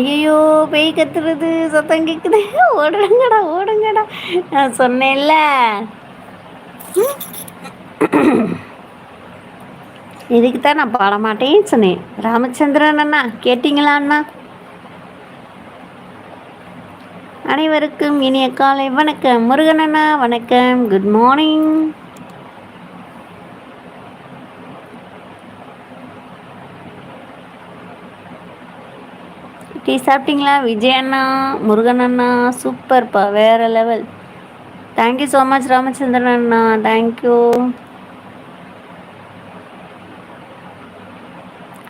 ஐயோ பேய் கத்துறது சத்தம் கேக்குது. ஓடுங்கடா ஓடுங்கடா. நான் சொன்னேன்ல. இதுக்கு தான் நான் பாடமாட்டேன்னு சொன்னேன். ராமச்சந்திரன் அண்ணா கேட்டிங்களா அண்ணா? அனைவருக்கும் இனிய காலை வணக்கம். முருகன் அண்ணா வணக்கம். குட் மார்னிங் டீ சாப்பிட்டீங்களா? விஜய் அண்ணா முருகன் அண்ணா சூப்பர்ப்பா வேறு level thank you so much Ramachandran Anna. Thank you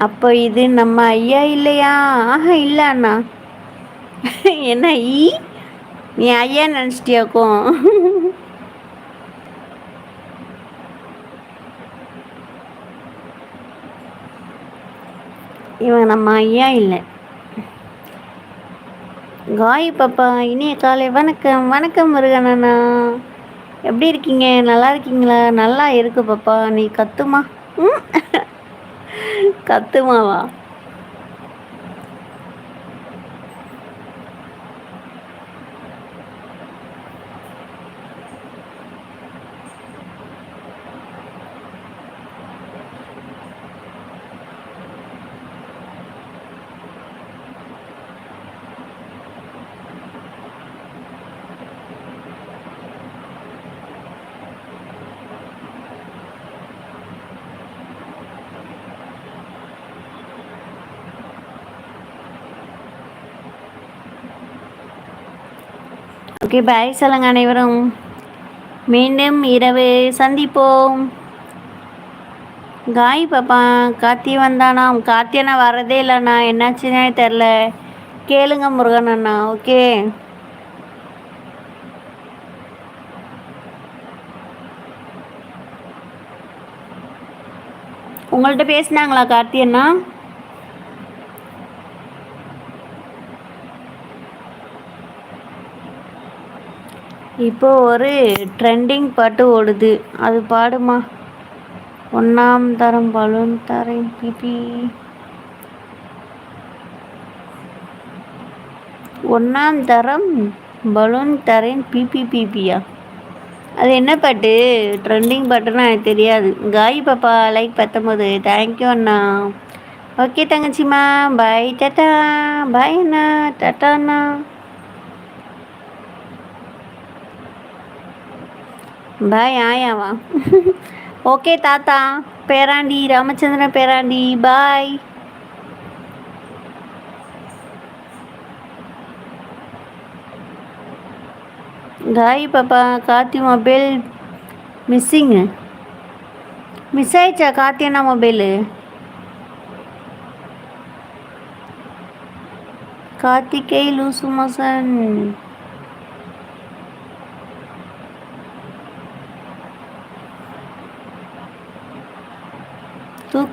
அப்போ இது நம்ம ஐயா இல்லையா? ஆஹா இல்லை அண்ணா. என்ன ஈ? நீ ஐயா நினச்சிட்டியாக்கும் இவன் நம்ம ஐயா இல்லை. காய் பாப்பா இனிய காலை வணக்கம். வணக்கம் முருகன் அண்ணா எப்படி இருக்கீங்க? நல்லா இருக்கீங்களா? நல்லா இருக்கு பாப்பா. நீ கத்துமா? கத்துமாவா? ஓகே பாய் சொல்லுங்க அனைவரும். மீண்டும் இரவு சந்திப்போம். காய் பாப்பா கார்த்தி வந்தானா? அண்ணா வரதே இல்லைண்ணா. என்னாச்சுன்னே தெரில கேளுங்க முருகன் அண்ணா ஓகே. உங்கள்கிட்ட பேசினாங்களா கார்த்தி அண்ணா? இப்போ ஒரு ட்ரெண்டிங் பாட்டு ஓடுது. அது பாடுமா? ஒன்றாம் தரம் பலூன் தரேன் பிபி. ஒன்றாம் தரம் பலூன் தரேன் பிபி பிபியா? அது என்ன பாட்டு? ட்ரெண்டிங் பாட்டுன்னா எனக்கு தெரியாது. காய் பாப்பா லைக் பத்தொம்போது தேங்க்யூ அண்ணா. ஓகே தங்கச்சிம்மா. பாய் டாட்டா பாய் அண்ணா. டாட்டா அண்ணா. பாய் ஆயாவா ஓகே தாத்தா பேராண்டி ராமச்சந்திரன் பேராண்டி பாய் காய் பாப்பா கார்த்தி மொபைல் மிஸ்ஸிங்கு மிஸ் ஆயிடுச்சா கார்த்தி அண்ணா மொபைலு கார்த்திகை லூசு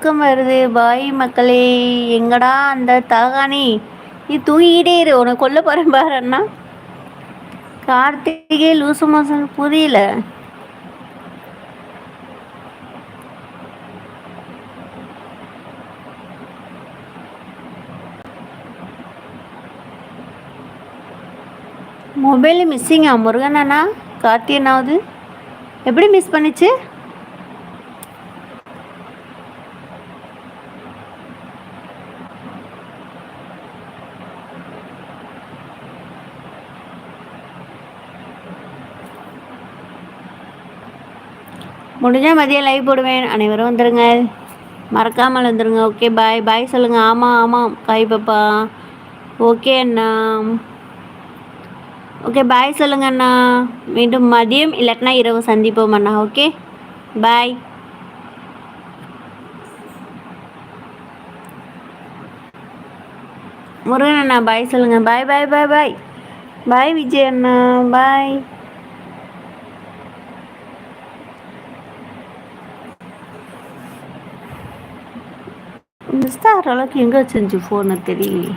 தூக்கம் வருது. பாய் மக்களே எங்கடா அந்த தகானி நீ தூங்கிக்கிட்டே இரு. உனக்கு கொல்ல போகிறேன் பாரு அண்ணா. கார்த்திகை லூசு மாசம் புரியல. மொபைல் மிஸ்ஸிங்கா முருகன் அண்ணா? கார்த்தி என்னாவது எப்படி மிஸ் பண்ணிச்சு? முடிஞ்சால் மதியம் லைவ் போடுவேன். அனைவரும் வந்துடுங்க மறக்காமல் வந்துடுங்க ஓகே பாய் பாய் சொல்லுங்கள் ஆமாம் ஆமாம் காய் பாப்பா. ஓகே அண்ணா. ஓகே பாய் சொல்லுங்க அண்ணா. மீண்டும் மதியம். இல்லாட்டினா இரவு சந்திப்போம் அண்ணா. ஓகே பாய் முருகன் அண்ணா பாய் சொல்லுங்கள் பாய் பாய் பாய் பாய் பாய் விஜய் அண்ணா. பாய் இந்த ஸ்டார் அளவுக்கு எங்கே வச்சிருந்துச்சு ஃபோனு தெரியலையே.